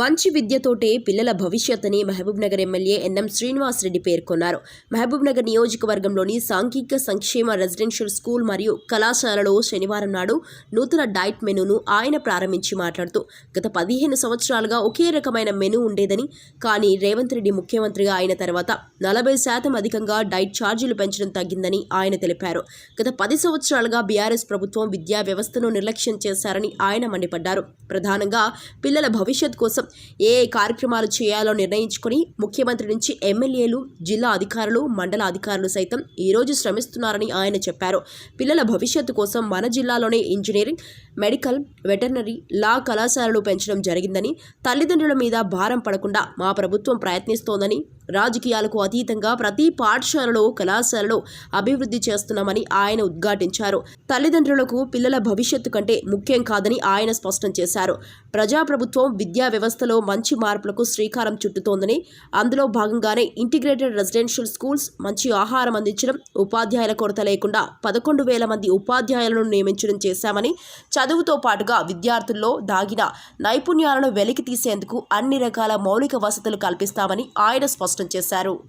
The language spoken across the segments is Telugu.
మంచి విద్యతోటే పిల్లల భవిష్యత్తుని మహబూబ్నగర్ ఎమ్మెల్యే ఎన్ఎం శ్రీనివాసరెడ్డి పేర్కొన్నారు. మహబూబ్నగర్ నియోజకవర్గంలోని సాంఘిక సంక్షేమ రెసిడెన్షియల్ స్కూల్ మరియు కళాశాలలో శనివారం నాడు నూతన డైట్ మెనూను ఆయన ప్రారంభించి మాట్లాడుతూ గత పదిహేను సంవత్సరాలుగా ఒకే రకమైన మెనూ ఉండేదని కానీ రేవంత్ రెడ్డి ముఖ్యమంత్రిగా అయిన తర్వాత నలభై శాతం అధికంగా డైట్ ఛార్జీలు పెంచడం తగ్గిందని ఆయన తెలిపారు. గత పది సంవత్సరాలుగా బీఆర్ఎస్ ప్రభుత్వం విద్యా వ్యవస్థను నిర్లక్ష్యం చేశారని ఆయన మండిపడ్డారు. ప్రధానంగా పిల్లల భవిష్యత్ కోసం ఏ కార్యక్రమాలు చేయాలో నిర్ణయించుకుని ముఖ్యమంత్రి నుంచి ఎమ్మెల్యేలు జిల్లా అధికారులు మండల అధికారులు సైతం ఈరోజు శ్రమిస్తున్నారని ఆయన చెప్పారు. పిల్లల భవిష్యత్తు కోసం మన జిల్లాలోనే ఇంజనీరింగ్ మెడికల్ వెటర్నరీ లా కళాశాలలు పెంచడం జరిగిందని తల్లిదండ్రుల మీద భారం పడకుండా మా ప్రభుత్వం ప్రయత్నిస్తోందని రాజకీయాలకు అతీతంగా ప్రతి పాఠశాలలో కళాశాలలో అభివృద్ధి చేస్తున్నామని ఆయన ఉద్ఘాటించారు. తల్లిదండ్రులకు పిల్లల భవిష్యత్తు కంటే ముఖ్యం కాదని ఆయన స్పష్టం చేశారు. ప్రజాప్రభుత్వం విద్యా వ్యవస్థలో మంచి మార్పులకు శ్రీకారం చుట్టుతోందని అందులో భాగంగానే ఇంటిగ్రేటెడ్ రెసిడెన్షియల్ స్కూల్స్ మంచి ఆహారం అందించడం ఉపాధ్యాయుల కొరత లేకుండా పదకొండు వేల మంది ఉపాధ్యాయులను నియమించడం చేశామని చదువుతో పాటుగా విద్యార్థుల్లో దాగిన నైపుణ్యాలను వెలికి తీసేందుకు అన్ని రకాల మౌలిక వసతులు కల్పిస్తామని ఆయన స్పష్టం చేశారు.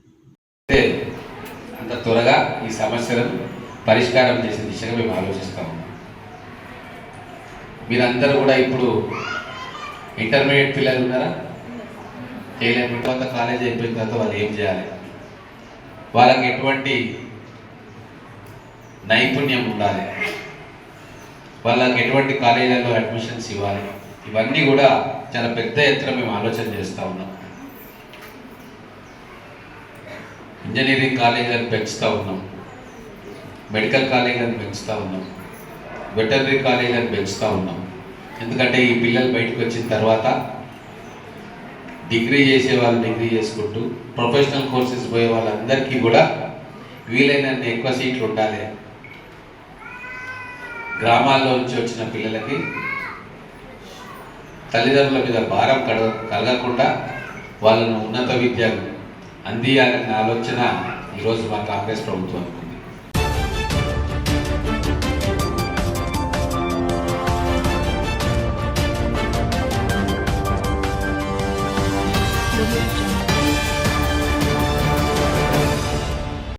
అంత త్వరగా ఈ సమస్యలను పరిష్కారం చేసే దిశగా మేము ఆలోచిస్తా ఉన్నాం. మీరందరూ కూడా ఇప్పుడు ఇంటర్మీడియట్ పిల్లలు ఉన్నారా? చేయలేకపోతే తర్వాత కాలేజ్ అయిపోయిన తర్వాత వాళ్ళు ఏం చేయాలి? వాళ్ళకి ఎటువంటి నైపుణ్యం ఉండాలి? వాళ్ళకి ఎటువంటి కాలేజీలలో అడ్మిషన్స్ ఇవ్వాలి? ఇవన్నీ కూడా చాలా పెద్ద ఎత్తున మేము ఆలోచన చేస్తూ ఉన్నాం. ఇంజనీరింగ్ కాలేజీలను పెంచుతూ ఉన్నాం. మెడికల్ కాలేజీలను పెంచుతూ ఉన్నాం. వెటర్నరీ కాలేజీలను పెంచుతూ ఉన్నాం. ఎందుకంటే ఈ పిల్లలు బయటకు వచ్చిన తర్వాత డిగ్రీ చేసే వాళ్ళు డిగ్రీ చేసుకుంటూ ప్రొఫెషనల్ కోర్సెస్ పోయే వాళ్ళందరికీ కూడా వీలైనంత ఎక్కువ సీట్లు ఉండాలి. గ్రామాల్లో నుంచి వచ్చిన పిల్లలకి తల్లిదండ్రుల మీద భారం కడ కలగకుండా వాళ్ళను ఉన్నత విద్యను అందియాలన్న ఆలోచన ఈరోజు మా కాంగ్రెస్ ప్రభుత్వం